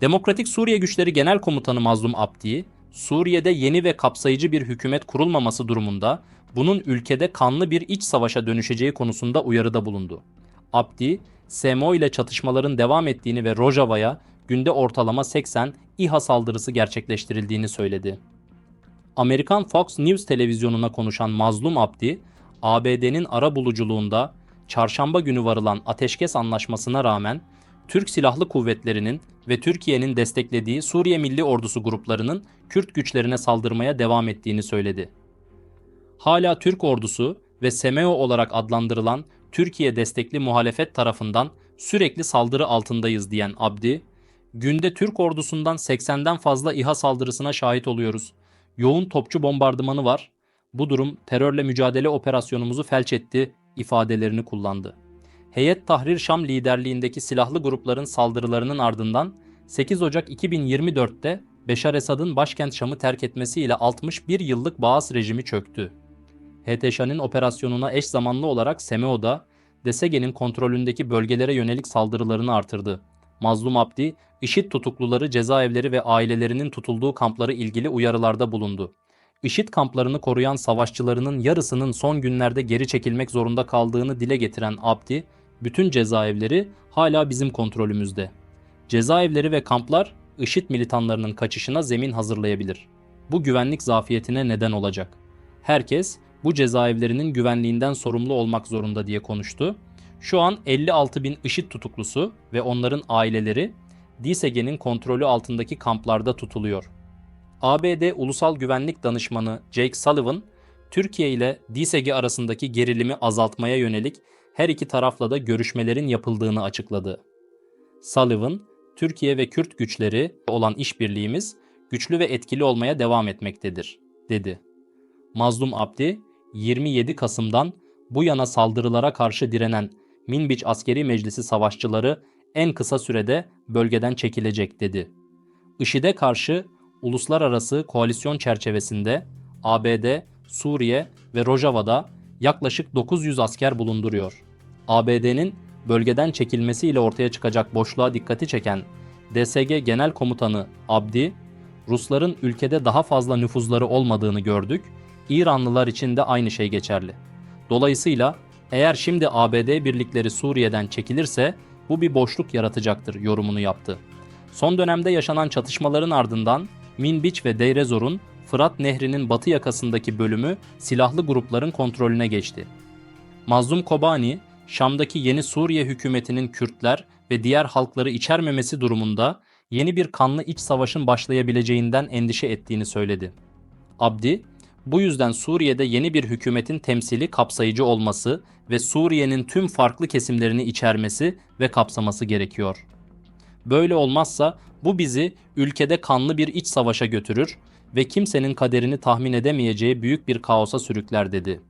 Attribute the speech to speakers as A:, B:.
A: Demokratik Suriye Güçleri Genel Komutanı Mazlum Abdi, Suriye'de yeni ve kapsayıcı bir hükümet kurulmaması durumunda bunun ülkede kanlı bir iç savaşa dönüşeceği konusunda uyarıda bulundu. Abdi, SMO ile çatışmaların devam ettiğini ve Rojava'ya günde ortalama 80 İHA saldırısı gerçekleştirildiğini söyledi. Amerikan Fox News televizyonuna konuşan Mazlum Abdi, ABD'nin ara buluculuğunda çarşamba günü varılan ateşkes anlaşmasına rağmen Türk Silahlı Kuvvetleri'nin ve Türkiye'nin desteklediği Suriye Milli Ordusu gruplarının Kürt güçlerine saldırmaya devam ettiğini söyledi. Hala Türk ordusu ve SEMEO olarak adlandırılan Türkiye destekli muhalefet tarafından sürekli saldırı altındayız diyen Abdi, günde Türk ordusundan 80'den fazla İHA saldırısına şahit oluyoruz. Yoğun topçu bombardımanı var. Bu durum terörle mücadele operasyonumuzu felç etti ifadelerini kullandı. Heyet Tahrir Şam liderliğindeki silahlı grupların saldırılarının ardından 8 Ocak 2024'te Beşar Esad'ın başkent Şam'ı terk etmesiyle 61 yıllık Baas rejimi çöktü. HTŞ'nin operasyonuna eş zamanlı olarak SEMEO'da DSG'nin kontrolündeki bölgelere yönelik saldırılarını artırdı. Mazlum Abdi, IŞİD tutukluları cezaevleri ve ailelerinin tutulduğu kampları ilgili uyarılarda bulundu. IŞİD kamplarını koruyan savaşçılarının yarısının son günlerde geri çekilmek zorunda kaldığını dile getiren Abdi, bütün cezaevleri hala bizim kontrolümüzde. Cezaevleri ve kamplar IŞİD militanlarının kaçışına zemin hazırlayabilir. Bu güvenlik zafiyetine neden olacak. Herkes bu cezaevlerinin güvenliğinden sorumlu olmak zorunda diye konuştu. Şu an 56 bin IŞİD tutuklusu ve onların aileleri DSG'nin kontrolü altındaki kamplarda tutuluyor. ABD Ulusal Güvenlik Danışmanı Jake Sullivan, Türkiye ile DSG arasındaki gerilimi azaltmaya yönelik her iki tarafla da görüşmelerin yapıldığını açıkladı. Sullivan, Türkiye ve Kürt güçleri olan işbirliğimiz güçlü ve etkili olmaya devam etmektedir, dedi. Mazlum Abdi, 27 Kasım'dan bu yana saldırılara karşı direnen Minbiç Askeri Meclisi savaşçıları en kısa sürede bölgeden çekilecek dedi. IŞİD'e karşı uluslararası koalisyon çerçevesinde ABD, Suriye ve Rojava'da yaklaşık 900 asker bulunduruyor. ABD'nin bölgeden çekilmesiyle ortaya çıkacak boşluğa dikkati çeken DSG Genel Komutanı Abdi, Rusların ülkede daha fazla nüfuzları olmadığını gördük, İranlılar için de aynı şey geçerli. Dolayısıyla eğer şimdi ABD birlikleri Suriye'den çekilirse bu bir boşluk yaratacaktır yorumunu yaptı. Son dönemde yaşanan çatışmaların ardından Minbiç ve Deir ez-Zor'un Fırat Nehri'nin batı yakasındaki bölümü silahlı grupların kontrolüne geçti. Mazlum Kobani, Şam'daki yeni Suriye hükümetinin Kürtler ve diğer halkları içermemesi durumunda yeni bir kanlı iç savaşın başlayabileceğinden endişe ettiğini söyledi. Abdi, bu yüzden Suriye'de yeni bir hükümetin temsili kapsayıcı olması ve Suriye'nin tüm farklı kesimlerini içermesi ve kapsaması gerekiyor. Böyle olmazsa bu bizi ülkede kanlı bir iç savaşa götürür ve kimsenin kaderini tahmin edemeyeceği büyük bir kaosa sürükler dedi.